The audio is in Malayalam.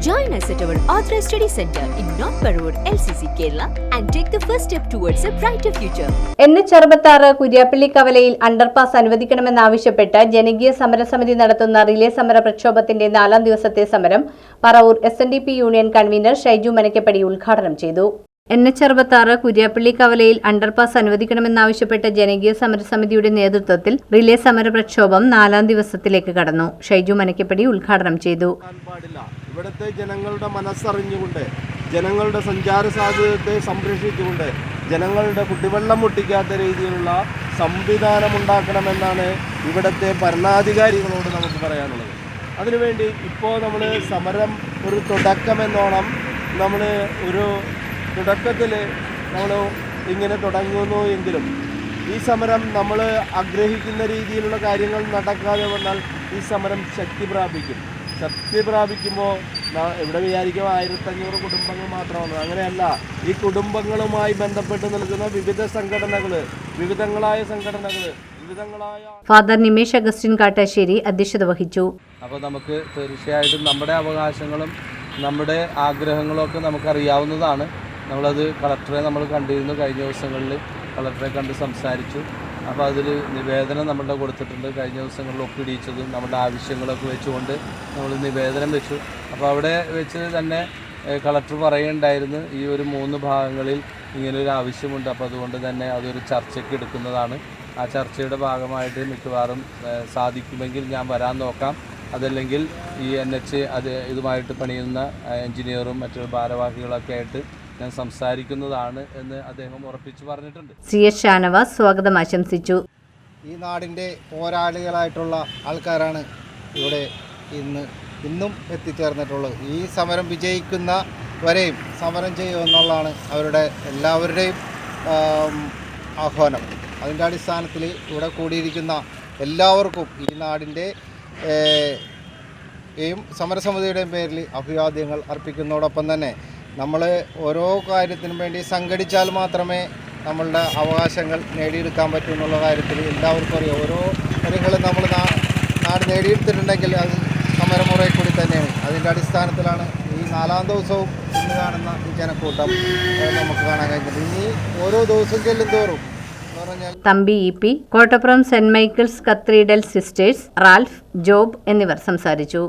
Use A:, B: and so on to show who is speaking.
A: Join us at our Authorized Study Center in North Parur, LCC, Kerala, and take the first step towards a brighter future.
B: N H അറുപത്താറ് കുര്യാപ്പള്ളി കവലയിൽ അണ്ടർപാസ് അനുവദിക്കണമെന്നാവശ്യപ്പെട്ട് ജനകീയ സമരസമിതി നടത്തുന്ന റിലേ സമര പ്രക്ഷോഭത്തിന്റെ നാലാം ദിവസത്തെ സമരം Paravur S N D P union convener Shaiju Manakkappady ഉദ്ഘാടനം ചെയ്തു. എൻ എച്ച് അറുപത്താറ് കുര്യാപ്പള്ളി കവലയിൽ അണ്ടർപാസ് അനുവദിക്കണമെന്നാവശ്യപ്പെട്ട ജനകീയ സമരസമിതിയുടെ നേതൃത്വത്തിൽ റിലേ സമര പ്രക്ഷോഭം നാലാം ദിവസത്തിലേക്ക് കടന്നു. ഷൈജു മനക്കപ്പടി ഉദ്ഘാടനം ചെയ്തു.
C: ഇവിടുത്തെ ജനങ്ങളുടെ മനസ്സറിഞ്ഞുകൊണ്ട് ജനങ്ങളുടെ സഞ്ചാര സാധ്യതയെ സംരക്ഷിച്ചുകൊണ്ട് ജനങ്ങളുടെ കുടിവെള്ളം മുട്ടിക്കാത്ത രീതിയിലുള്ള സംവിധാനം ഉണ്ടാക്കണമെന്നാണ് ഇവിടുത്തെ ഭരണാധികാരികളോട് നമുക്ക് പറയാനുള്ളത്. അതിനുവേണ്ടി ഇപ്പോൾ നമ്മൾ സമരം ഒരു തുടക്കമെന്നോണം നമ്മൾ ഒരു തുടക്കത്തിൽ നമ്മൾ ഇങ്ങനെ തുടങ്ങുന്നു എങ്കിലും ഈ സമരം നമ്മൾ ആഗ്രഹിക്കുന്ന രീതിയിലുള്ള കാര്യങ്ങൾ നടക്കാതെ വന്നാൽ ഈ സമരം ശക്തി പ്രാപിക്കും ശക്തി പ്രാപിക്കുമ്പോൾ ഇവിടെ വിചാരിക്കും ആയിരത്തഞ്ഞൂറ് കുടുംബങ്ങൾ മാത്രമാണ്. അങ്ങനെയല്ല ഈ കുടുംബങ്ങളുമായി ബന്ധപ്പെട്ട് നിൽക്കുന്ന വിവിധ സംഘടനകൾ വിവിധങ്ങളായ സംഘടനകൾ വിവിധങ്ങളായ
B: ഫാദർ നിമേഷ് അഗസ്റ്റിൻ കാട്ടാശ്ശേരി അധ്യക്ഷത വഹിച്ചു.
D: അപ്പോൾ നമുക്ക് തീർച്ചയായിട്ടും നമ്മുടെ അവകാശങ്ങളും നമ്മുടെ ആഗ്രഹങ്ങളും ഒക്കെ നമുക്കറിയാവുന്നതാണ്. നമ്മളത് കളക്ടറെ നമ്മൾ കണ്ടിരുന്നു കഴിഞ്ഞ ദിവസങ്ങളിൽ കളക്ടറെ കണ്ട് സംസാരിച്ചു. അപ്പോൾ അതിൽ നിവേദനം നമ്മളുടെ കൊടുത്തിട്ടുണ്ട്. കഴിഞ്ഞ ദിവസങ്ങളിൽ ഒപ്പിടിയിച്ചതും നമ്മുടെ ആവശ്യങ്ങളൊക്കെ വെച്ചുകൊണ്ട് നമ്മൾ നിവേദനം വെച്ചു. അപ്പോൾ അവിടെ വെച്ച് തന്നെ കളക്ടർ പറയുണ്ടായിരുന്നു ഈ ഒരു മൂന്ന് ഭാഗങ്ങളിൽ ഇങ്ങനൊരു ആവശ്യമുണ്ട്. അപ്പോൾ അതുകൊണ്ട് തന്നെ അതൊരു ചർച്ചയ്ക്ക് എടുക്കുന്നതാണ്. ആ ചർച്ചയുടെ ഭാഗമായിട്ട് മിക്കവാറും സാധിക്കുമെങ്കിൽ ഞാൻ വരാൻ നോക്കാം. അതല്ലെങ്കിൽ ഈ എൻ എച്ച് അത് ഇതുമായിട്ട് പണിയുന്ന എഞ്ചിനീയറും മറ്റു ഭാരവാഹികളൊക്കെ ആയിട്ട് ഞാൻ സംസാരിക്കുന്നതാണ് എന്ന് അദ്ദേഹം ഉറപ്പിച്ചു പറഞ്ഞിട്ടുണ്ട്.
B: സി എസ് ഷാനവാസ് സ്വാഗതം ആശംസിച്ചു.
E: ഈ നാടിന്റെ പോരാളികളായിട്ടുള്ള ആൾക്കാരാണ് ഇവിടെ ഇന്ന് ഇന്നും എത്തിച്ചേർന്നിട്ടുള്ളത്. ഈ സമരം വിജയിക്കുന്ന വരെയും സമരം ചെയ്യുമെന്നുള്ളതാണ് അവരുടെ എല്ലാവരുടെയും ആഹ്വാനം. അതിന്റെ അടിസ്ഥാനത്തിൽ ഇവിടെ കൂടിയിരിക്കുന്ന എല്ലാവർക്കും ഈ നാടിന്റെ യും സമരസമിതിയുടെയും പേരിൽ അഭിവാദ്യങ്ങൾ അർപ്പിക്കുന്നതോടൊപ്പം തന്നെ നമ്മൾ ഓരോ കാര്യത്തിനും വേണ്ടി സംഘടിച്ചാൽ മാത്രമേ നമ്മളുടെ അവകാശങ്ങൾ നേടിയെടുക്കാൻ പറ്റൂ എന്നുള്ള കാര്യത്തിൽ എല്ലാവർക്കും അറിയാം. ഓരോ കാര്യങ്ങളും നമ്മൾ നാട് നേടിയെടുത്തിട്ടുണ്ടെങ്കിൽ അത് സമരമുറയിൽ കൂടി തന്നെയാണ്. അതിന്റെ അടിസ്ഥാനത്തിലാണ് ഈ നാലാം ദിവസവും ഇന്ന് കാണുന്ന ഈ ജനക്കൂട്ടം നമുക്ക് കാണാൻ കഴിഞ്ഞത്. ഇനി ഓരോ ദിവസം ചെല്ലും തോറും
B: Thampi E P Kottappuram saint Michael's cathedral sisters Ralph Job എന്നിവർ സംസാരിച്ചു.